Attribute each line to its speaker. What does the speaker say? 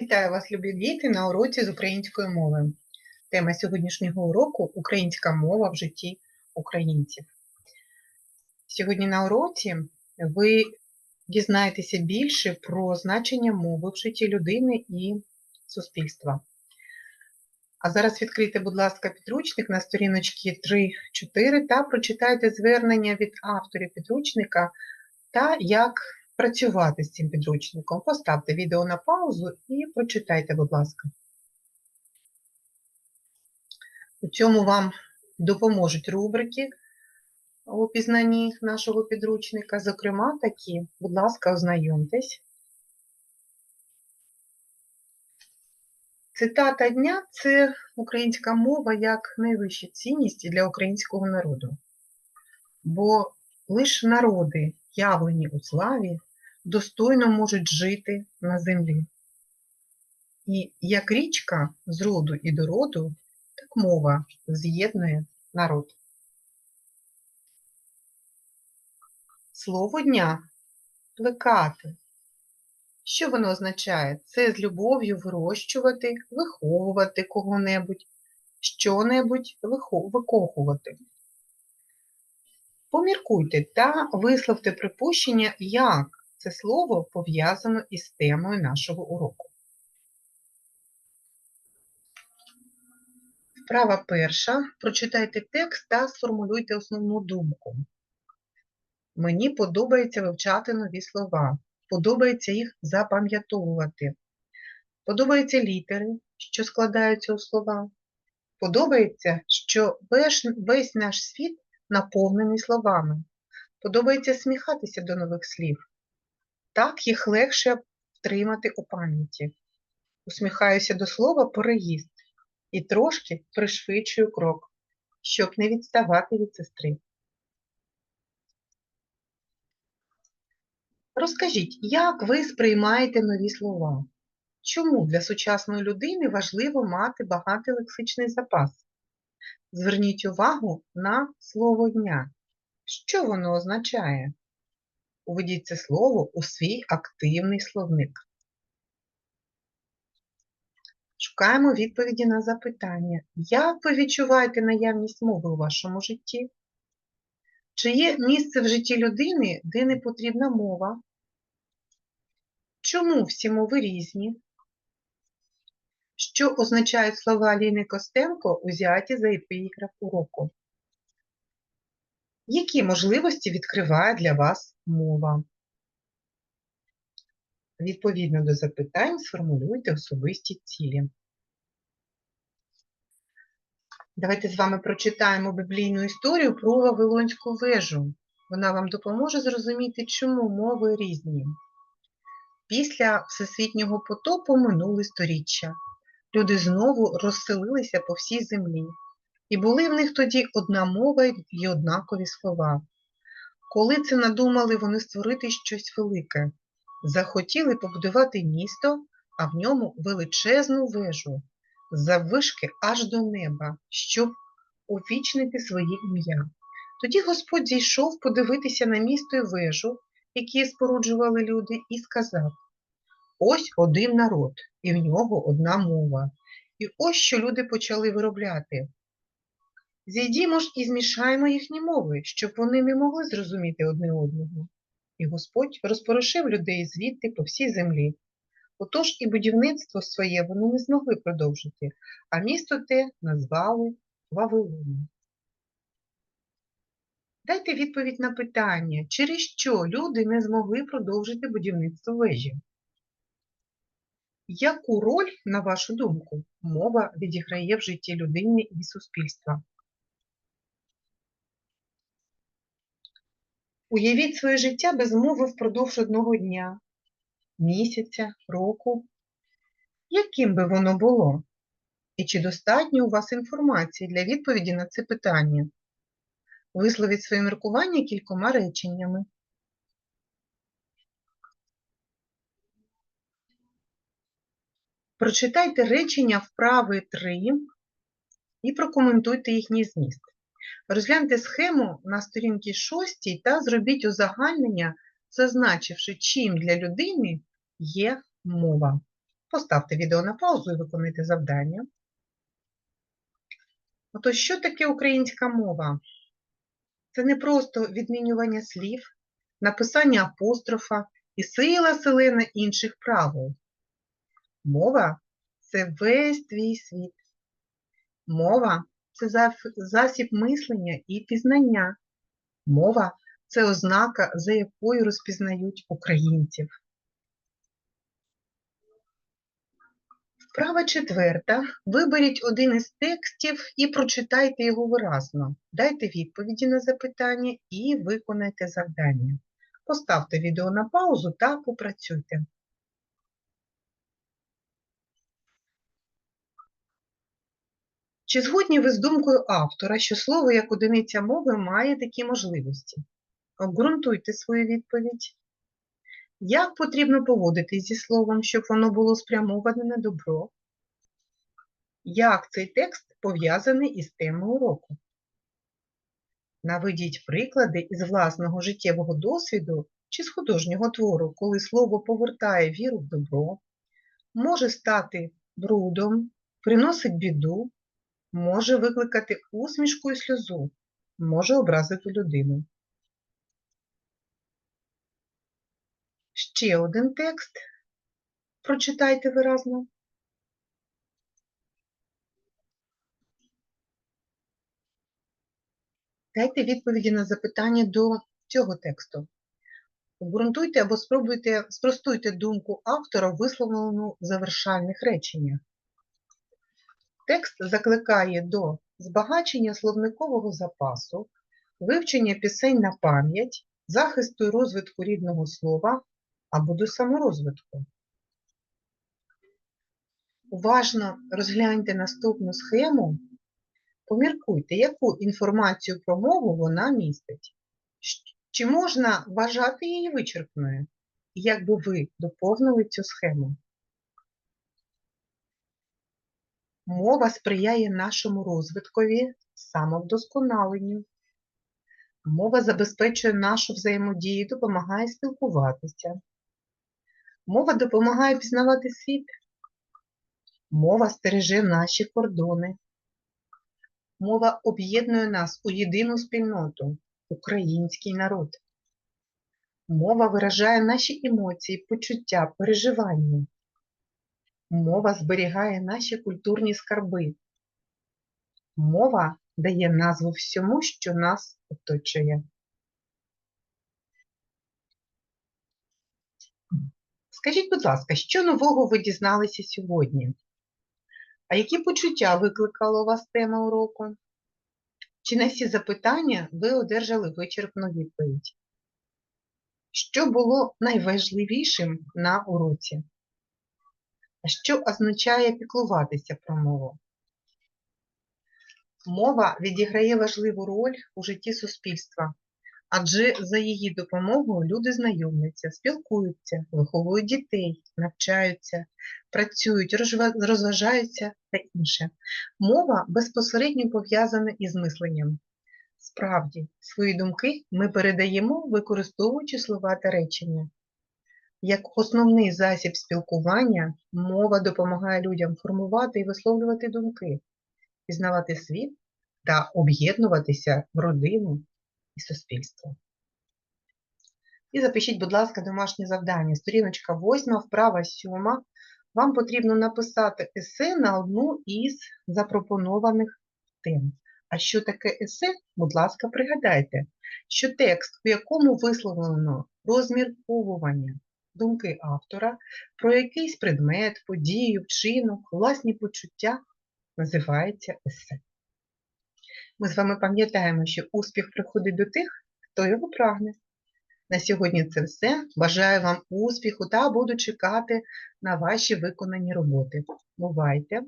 Speaker 1: Вітаю вас, любі діти, на уроці з української мови. Тема сьогоднішнього уроку українська мова в житті українців. Сьогодні на уроці ви дізнаєтеся більше про значення мови в житті людини і суспільства. А зараз відкрийте, будь ласка, підручник на сторіночці 3-4 та прочитайте звернення від авторів підручника та як працювати з цим підручником. Поставте відео на паузу і прочитайте, будь ласка. У цьому вам допоможуть рубрики у пізнанні нашого підручника. Зокрема, такі, будь ласка, ознайомтесь. Цитата дня це українська мова як найвища цінність для українського народу. Бо лише народи, явлені у славі, достойно можуть жити на землі. І як річка з роду і до роду, так мова з'єднує народ. Слово дня плекати. Що воно означає? Це з любов'ю вирощувати, виховувати кого-небудь, що-небудь викохувати. Поміркуйте та висловте припущення, як це слово пов'язано із темою нашого уроку. Вправа перша. Прочитайте текст та сформулюйте основну думку. Мені подобається вивчати нові слова. Подобається їх запам'ятовувати. Подобаються літери, що складаються у слова. Подобається, що весь, наш світ наповнений словами. Подобається сміхатися до нових слів. Так їх легше втримати у пам'яті. Усміхаюся до слова переїзд і трошки пришвидшую крок, щоб не відставати від сестри. Розкажіть, як ви сприймаєте нові слова? Чому для сучасної людини важливо мати багатий лексичний запас? Зверніть увагу на слово дня. Що воно означає? Уведіть це слово у свій активний словник. Шукаємо відповіді на запитання. Як ви відчуваєте наявність мови у вашому житті? Чи є місце в житті людини, де не потрібна мова? Чому всі мови різні? Що означають слова Ліни Костенко, узяті за епіграф уроку? Які можливості відкриває для вас мова? Відповідно до запитань сформулюйте особисті цілі. Давайте з вами прочитаємо біблійну історію про Вавилонську вежу. Вона вам допоможе зрозуміти, чому мови різні. Після всесвітнього потопу минули сторіччя. Люди знову розселилися по всій землі, і були в них тоді одна мова і однакові слова. Коли це надумали вони створити щось велике, захотіли побудувати місто, а в ньому величезну вежу, заввишки аж до неба, щоб увічнити своє ім'я. Тоді Господь зійшов подивитися на місто і вежу, які споруджували люди, і сказав: Ось один народ, і в нього одна мова. І ось що люди почали виробляти. Зійдімо ж і змішаємо їхні мови, щоб вони не могли зрозуміти одне одного. І Господь розпорошив людей звідти по всій землі. Отож і будівництво своє вони не змогли продовжити, а місто те назвали Вавилоном. Дайте відповідь на питання, через що люди не змогли продовжити будівництво вежі? Яку роль, на вашу думку, мова відіграє в житті людини і суспільства? Уявіть своє життя без мови впродовж одного дня, місяця, року. Яким би воно було? І чи достатньо у вас інформації для відповіді на це питання? Висловіть своє міркування кількома реченнями. Прочитайте речення вправи 3 і прокоментуйте їхній зміст. Розгляньте схему на сторінці 6 та зробіть узагальнення, зазначивши, чим для людини є мова. Поставте відео на паузу і виконайте завдання. Отож, що таке українська мова? Це не просто відмінювання слів, написання апострофа і сила селена інших правил. Мова це весь твій світ. Мова це засіб мислення і пізнання. Мова це ознака, за якою розпізнають українців. Вправа четверта. Виберіть один із текстів і прочитайте його виразно. Дайте відповіді на запитання і виконайте завдання. Поставте відео на паузу та попрацюйте. Чи згодні ви з думкою автора, що слово як одиниця мови має такі можливості? Обґрунтуйте свою відповідь. Як потрібно поводитись зі словом, щоб воно було спрямоване на добро? Як цей текст пов'язаний із темою уроку? Наведіть приклади із власного життєвого досвіду чи з художнього твору, коли слово повертає віру в добро, може стати брудом, приносить біду, може викликати усмішку і сльозу, може образити людину. Ще один текст. Прочитайте виразно. Дайте відповіді на запитання до цього тексту. Обґрунтуйте або спробуйте спростуйте думку автора, висловлену в завершальних реченнях. Текст закликає до збагачення словникового запасу, вивчення пісень на пам'ять, захисту і розвитку рідного слова або до саморозвитку. Уважно розгляньте наступну схему, поміркуйте, яку інформацію про мову вона містить. Чи можна вважати її вичерпною? Як би ви доповнили цю схему? Мова сприяє нашому розвиткові, самовдосконаленню. Мова забезпечує нашу взаємодію, допомагає спілкуватися. Мова допомагає пізнавати світ. Мова стереже наші кордони. Мова об'єднує нас у єдину спільноту український народ. Мова виражає наші емоції, почуття, переживання. Мова зберігає наші культурні скарби. Мова дає назву всьому, що нас оточує. Скажіть, будь ласка, що нового ви дізналися сьогодні? А які почуття викликала у вас тема уроку? Чи на всі запитання ви одержали вичерпну відповідь? Що було найважливішим на уроці? Що означає піклуватися про мову? Мова відіграє важливу роль у житті суспільства, адже за її допомогою люди знайомляться, спілкуються, виховують дітей, навчаються, працюють, розважаються та інше. Мова безпосередньо пов'язана із мисленням. Справді, свої думки ми передаємо, використовуючи слова та речення. Як основний засіб спілкування, мова допомагає людям формувати і висловлювати думки, пізнавати світ та об'єднуватися в родину і суспільство. І запишіть, будь ласка, домашнє завдання. Сторіночка 8, вправа 7. Вам потрібно написати есе на одну із запропонованих тем. А що таке есе? Будь ласка, пригадайте, що текст, у якому висловлено розмірковування думки автора про якийсь предмет, подію, вчинок, власні почуття, називається есе. Ми з вами пам'ятаємо, що успіх приходить до тих, хто його прагне. На сьогодні це все. Бажаю вам успіху та буду чекати на ваші виконані роботи. Бувайте!